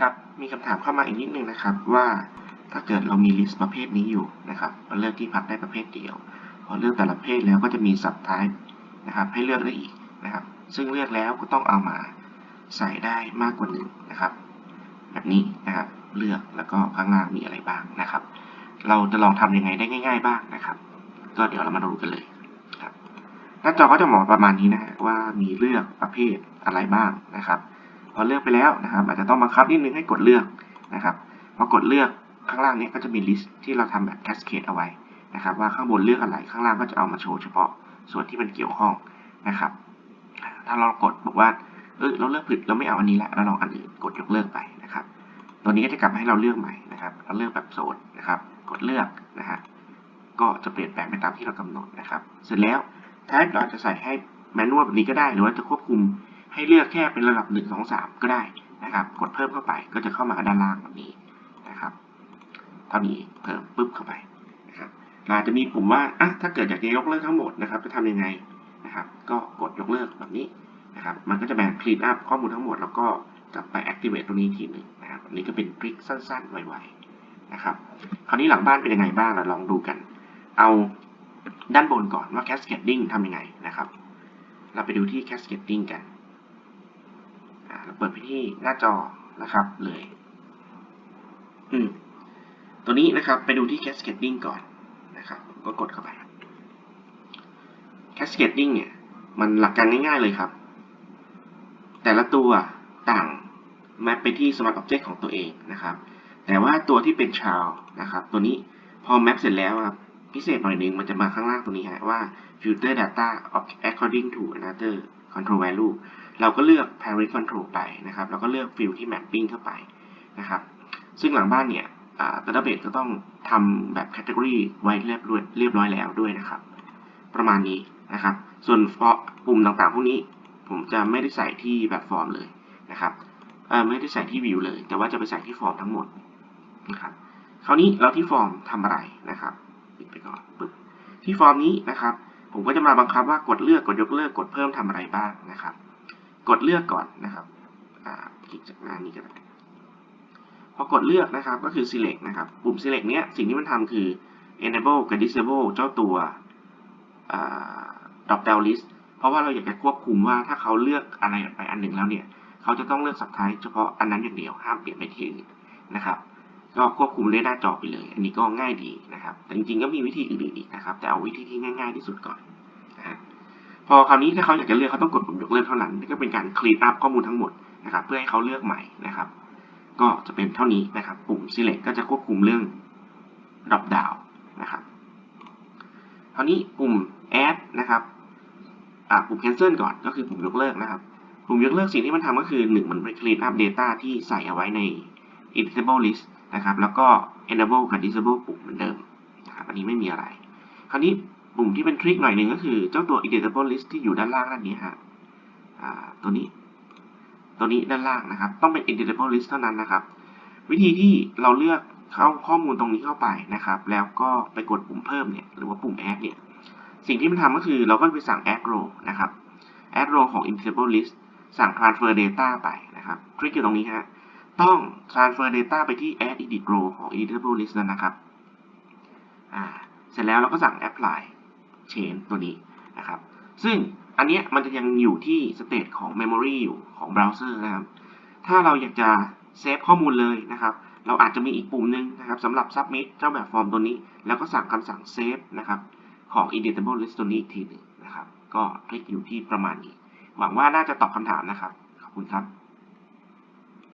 ครับ มีคำถามเข้ามาอีกนิดนึงนะครับว่าถ้าเกิดเรามีลิสต์ประเภทนี้อยู่นะครับเราเลือกที่พักได้ประเภทเดียว พอเลือกแต่ละประเภทแล้วก็จะมี subtype นะครับให้เลือกได้อีกนะครับ ซึ่งเลือกแล้วก็ต้องเอามาใส่ได้มากกว่าหนึ่งนะครับ แบบนี้นะครับ เลือกแล้วก็ข้างล่างมีอะไรบ้างนะครับ เราจะลองทำยังไงได้ง่าย ๆ บ้างนะครับ ก็เดี๋ยวเรามาดูกันเลยครับหน้าจอก็จะบอกประมาณนี้นะฮะว่ามีเลือกประเภทอะไรบ้างนะครับ อเลือกไปแล้วนะครับ อาจจะต้องบังคับนิดนึงให้กดเลือกนะครับพอกดเลือกข้างล่างนี้ก็จะมีลิสต์ที่เราทำแบบแคสเคดเอาไว้นะครับ ว่าข้างบนเลือกอะไรข้างล่างก็จะเอามาโชว์เฉพาะส่วนที่มันเกี่ยวข้องนะครับ ถ้าเรากดบอกว่าเออเราเลือกผิดเราไม่เอาอันนี้แล้วเราลองอันอื่นกดยกเลิกไปนะครับ ตัวนี้ก็จะกลับมาให้เราเลือกใหม่นะครับ เราเลือกแบบโซนนะครับ กดเลือกนะฮะก็จะเปลี่ยนแปลงไปตามที่เรากำหนดนะครับ เสร็จแล้วถ้าเราจะใส่ให้แมนนวลแบบนี้ก็ได้หรือว่าจะควบคุม ให้เลือกแค่เป็นระดับหนึ่งสองสามก็ได้นะครับ กดเพิ่มเข้าไปก็จะเข้ามาด้านล่างแบบนี้นะครับเท่านี้เพิ่มปุ๊บเข้าไปนะครับเราอาจจะมีปุ่มว่าอะถ้าเกิดอยากจะยกเลิกทั้งหมดนะครับ จะทำยังไงนะครับ ก็กดยกเลิกแบบนี้นะครับ มันก็จะแบ่ง clean up ข้อมูลทั้งหมด แล้วก็กลับไป activate ตรงนี้ทีหนึ่งนะครับอันนี้ก็เป็นทริคสั้นๆไวๆนะครับ คราวนี้หลังบ้านเป็นยังไงบ้างเราลองดูกัน เอาด้านบนก่อนว่า cascading ทำยังไงนะครับ เราไปดูที่ cascading กันอ่าเราเปิดไป ที่หน้าจอนะครับเลย อืม ตัวนี้นะครับไปดูที่ cascading ก่อนนะครับก็กดเข้าไป cascading เนี่ย มันหลักการง่ายๆเลยครับ แต่ละตัวต่างแมปไปที่ smart object ของตัวเองนะครับ แต่ว่าตัวที่เป็นชาวนะครับ ตัวนี้พอแมปเสร็จแล้วครับพิเศษหน่อยนึงมันจะมาข้างล่างตรงนี้ฮะว่า filter data according to another control value เราก็เลือก parent control ไปนะครับ แล้วก็เลือก field ที่ mapping เข้าไปนะครับ ซึ่งหลังบ้านเนี่ย database ก็ต้องทำแบบ category ไว้เรียบร้อยเรียบร้อยแล้วด้วยนะครับ ประมาณนี้นะครับ ส่วนปุ่มต่างๆ พวกนี้ผมจะไม่ได้ใส่ที่แบบฟอร์มเลยนะครับไม่ได้ใส่ที่วิวเลย แต่ว่าจะไปใส่ที่ฟอร์มทั้งหมดนะครับ คราวนี้เราที่ฟอร์มทำอะไรนะครับปิดไปก่อนปึ๊บที่ฟอร์มนี้นะครับ ผมก็จะมาบังคับว่ากดเลือกกดยกเลิกกดเพิ่มทำอะไรบ้างนะครับ กดเลือกก่อนนะครับคลิกจากหน้านี้ก็ได้พอกดเลือกนะครับก็คือ select นะครับ ปุ่ม select เนี้ยสิ่งที่มันทำคือ enable กับ disable เจ้าตัว drop down list เพราะว่าเราอยากจะควบคุมว่าถ้าเขาเลือกอะไรไปอันหนึ่งแล้วเนี่ย เขาจะต้องเลือกสับท้ายเฉพาะอันนั้นอย่างเดียวห้ามเปลี่ยนไปที่อื่นนะครับ ก็ควบคุมได้หน้าจอไปเลย อันนี้ก็ง่ายดีนะครับ แต่จริงๆก็มีวิธีอื่นๆอีกนะครับ แต่เอาวิธีที่ง่าย ๆที่สุดก่อน พอคราวนี้ถ้าเขาอยากจะเลือกเขาต้องกดปุ่มยกเลิกเท่านั้นนี่ก็เป็นการ clean up ข้อมูลทั้งหมดนะครับเพื่อให้เขาเลือกใหม่นะครับ ก็จะเป็นเท่านี้นะครับ ปุ่ม select ก็จะควบคุมเรื่อง drop down นะครับคราวนี้ปุ่ม add นะครับอ่าปุ่ม cancel ก่อนก็คือปุ่มยกเลิกนะครับ ปุ่มยกเลิกสิ่งที่มันทำก็คือหนึ่งมัน clean up data ที่ใส่เอาไว้ใน editable list นะครับ แล้วก็ enable กับ disable ปุ่มเหมือนเดิมนะครับอันนี้ไม่มีอะไร คราวนี้ ปุ่มที่เป็นทริคหน่อยหนึ่งก็คือเจ้าตัว editable list ที่อยู่ด้านล่างด้านนี้ฮะตัวนี้ ตัวนี้ด้านล่างนะครับ ต้องเป็น editable list เท่านั้นนะครับ วิธีที่เราเลือกเข้าข้อมูลตรงนี้เข้าไปนะครับ แล้วก็ไปกดปุ่มเพิ่มเนี่ยหรือว่าปุ่ม add เนี่ยสิ่งที่มันทำก็คือเราก็ไปสั่ง add row นะครับ add row ของ editable list สั่ง transfer data ไปนะครับคลิกอยู่ตรงนี้ฮะต้อง transfer data ไปที่ add edit row ของ editable list นั้นนะครับเสร็จแล้วเราก็สั่ง apply chain ตัวนี้นะครับ ซึ่งอันเนี้ยมันจะยังอยู่ที่สเต e ของ memory อยู่ของเบราว์เซอร์นะครับ ถ้าเราอยากจะเซฟข้อมูลเลยนะครับ เราอาจจะมีอีกปุ่มหนึ่งนะครับสำหรับ submit เจ้าแบบฟอร์มตัวนี้ แล้วก็สั่งคำสั่ง save นะครับของ editable list ตัวนี้อีกทีหนึ่งนะครับ ก็คลิกอยู่ที่ประมาณนี้ หวังว่าน่าจะตอบคำถามนะครับ ขอบคุณครับ